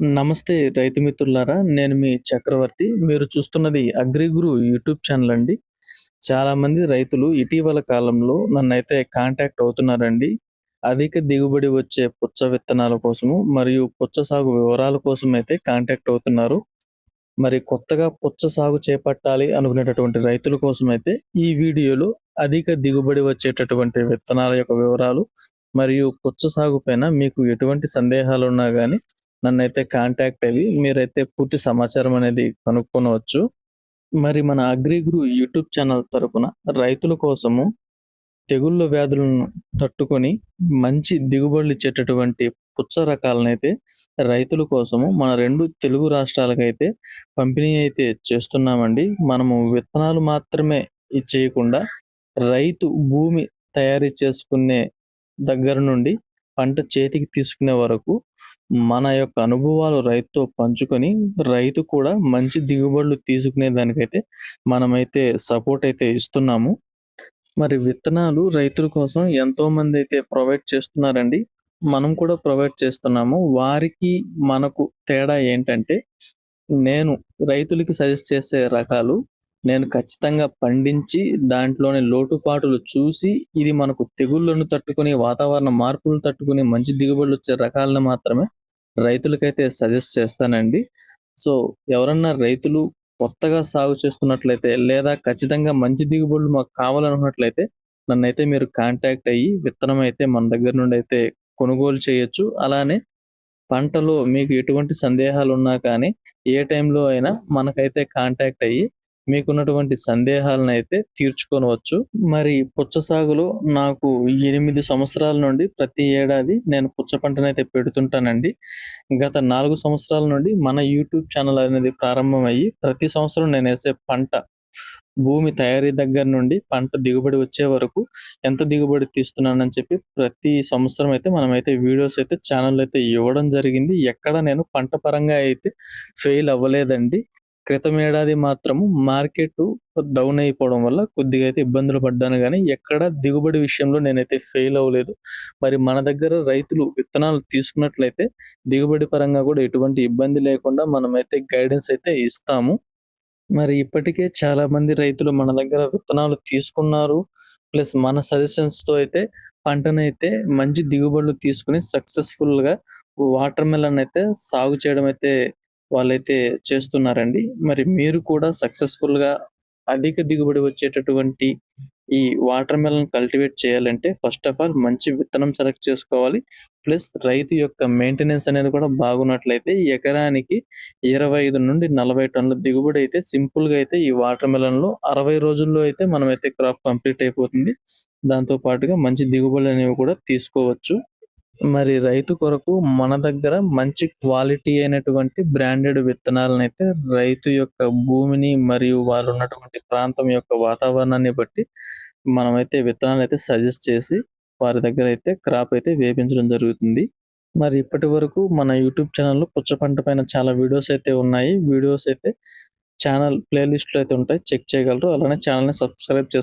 నమస్తే రైతు మిత్రులారా! నేను మీ చక్రవర్తి. మీరు చూస్తున్నది అగ్రిగురు యూట్యూబ్ ఛానల్ అండి. చాలామంది రైతులు ఇటీవల కాలంలో నన్నైతే కాంటాక్ట్ అవుతున్నారండి. అధిక దిగుబడి వచ్చే పుచ్చ విత్తనాల కోసము మరియు పుచ్చ సాగు వివరాల కోసం అయితే కాంటాక్ట్ అవుతున్నారు. మరి కొత్తగా పుచ్చ సాగు చేపట్టాలి అనుకునేటటువంటి రైతుల కోసం అయితే ఈ వీడియోలో అధిక దిగుబడి వచ్చేటటువంటి విత్తనాల యొక్క వివరాలు మరియు పుచ్చ సాగు పైన మీకు ఎటువంటి సందేహాలు ఉన్నా కానీ నన్నైతే కాంటాక్ట్ అయ్యి మీరైతే పూర్తి సమాచారం అనేది కనుక్కొనవచ్చు. మరి మన అగ్రిగురు యూట్యూబ్ ఛానల్ తరపున రైతుల కోసము తెగుళ్ళ వ్యాధులను తట్టుకొని మంచి దిగుబడులు ఇచ్చేటటువంటి పుచ్చ రకాలనైతే రైతుల కోసము మన రెండు తెలుగు రాష్ట్రాలకైతే పంపిణీ అయితే చేస్తున్నామండి. మనము విత్తనాలు మాత్రమే ఇది చేయకుండా రైతు భూమి తయారీ చేసుకునే దగ్గర నుండి పంట చేతికి తీసుకునే వరకు మన యొక్క అనుభవాలు రైతుతో పంచుకొని రైతు కూడా మంచి దిగుబడులు తీసుకునే దానికైతే మనమైతే సపోర్ట్ అయితే ఇస్తున్నాము. మరి విత్తనాలు రైతుల కోసం ఎంతో మంది అయితే ప్రొవైడ్ చేస్తున్నారండి. మనం కూడా ప్రొవైడ్ చేస్తున్నాము. వారికి మనకు తేడా ఏంటంటే నేను రైతులకి సజెస్ట్ చేసే రకాలు నేను ఖచ్చితంగా పండించి దాంట్లోని లోటుపాటులు చూసి ఇది మనకు తెగుళ్ళను తట్టుకొని వాతావరణ మార్పులను తట్టుకొని మంచి దిగుబడులు వచ్చే రకాలను మాత్రమే రైతులకైతే సజెస్ట్ చేస్తానండి. సో, ఎవరన్నా రైతులు కొత్తగా సాగు చేస్తున్నట్లయితే లేదా ఖచ్చితంగా మంచి దిగుబడులు మాకు కావాలనుకున్నట్లయితే నన్నైతే మీరు కాంటాక్ట్ అయ్యి విత్తనం అయితే మన దగ్గర నుండి అయితే కొనుగోలు చేయొచ్చు. అలానే పంటలో మీకు ఎటువంటి సందేహాలు ఉన్నా కానీ ఏ టైంలో అయినా మనకైతే కాంటాక్ట్ అయ్యి మీకున్నటువంటి సందేహాలనైతే తీర్చుకొనవచ్చు. మరి పుచ్చ సాగులో నాకు ఎనిమిది సంవత్సరాల నుండి ప్రతి ఏడాది నేను పుచ్చ పంటను అయితే పెడుతుంటానండి. గత నాలుగు సంవత్సరాల నుండి మన యూట్యూబ్ ఛానల్ అనేది ప్రారంభమయ్యి ప్రతి సంవత్సరం నేనేసే పంట భూమి తయారీ దగ్గర నుండి పంట దిగుబడి వచ్చే వరకు ఎంత దిగుబడి తీస్తున్నానని చెప్పి ప్రతి సంవత్సరం అయితే మనమైతే వీడియోస్ అయితే ఛానల్ అయితే ఇవ్వడం జరిగింది. ఎక్కడ నేను పంట పరంగా అయితే ఫెయిల్ అవ్వలేదండి. క్రితం ఏడాది మాత్రం మార్కెట్ డౌన్ అయిపోవడం వల్ల కొద్దిగా అయితే ఇబ్బందులు పడ్డాను కానీ ఎక్కడ దిగుబడి విషయంలో నేనైతే ఫెయిల్ అవ్వలేదు. మరి మన దగ్గర రైతులు విత్తనాలు తీసుకున్నట్లయితే దిగుబడి పరంగా కూడా ఎటువంటి ఇబ్బంది లేకుండా మనమైతే గైడెన్స్ అయితే ఇస్తాము. మరి ఇప్పటికే చాలా మంది రైతులు మన దగ్గర విత్తనాలు తీసుకున్నారు. ప్లస్ మన సజెషన్స్‌తో అయితే పంటనైతే మంచి దిగుబడులు తీసుకొని సక్సెస్‌ఫుల్‌గా వాటర్ మెలన్ అయితే సాగు చేయడం అయితే వాళ్ళైతే చేస్తున్నారండి. మరి మీరు కూడా సక్సెస్‌ఫుల్‌గా అధిక దిగుబడి వచ్చేటటువంటి ఈ వాటర్ మెలన్ కల్టివేట్ చేయాలంటే ఫస్ట్ ఆఫ్ ఆల్ మంచి విత్తనం సెలెక్ట్ చేసుకోవాలి. ప్లస్ రైతు యొక్క మెయింటెనెన్స్ అనేది కూడా బాగున్నట్లయితే ఎకరానికి 25-40 టన్నుల దిగుబడి అయితే సింపుల్‌గా అయితే ఈ వాటర్ మెలన్‌లో 60 రోజుల్లో అయితే మనమైతే క్రాప్ కంప్లీట్ అయిపోతుంది. దాంతో పాటుగా మంచి దిగుబడులనేవి కూడా తీసుకోవచ్చు. మరి రైతు కొరకు మన దగ్గర మంచి క్వాలిటీ అయినటువంటి బ్రాండెడ్ విత్తనాలనైతే రైతు యొక్క భూమిని మరియు వారు ఉన్నటువంటి ప్రాంతం యొక్క వాతావరణాన్ని బట్టి మనమైతే విత్తనాలు అయితే సజెస్ట్ చేసి వారి దగ్గర అయితే క్రాప్ అయితే వేపించడం జరుగుతుంది. మరి ఇప్పటి వరకు మన యూట్యూబ్ ఛానల్‌లో పుచ్చ పంట పైన చాలా వీడియోస్ అయితే ఉన్నాయి. వీడియోస్ అయితే ఛానల్ ప్లేలిస్ట్లో అయితే ఉంటాయి. చెక్ చేయగలరు. అలానే ఛానల్‌ని సబ్స్క్రైబ్ చేసు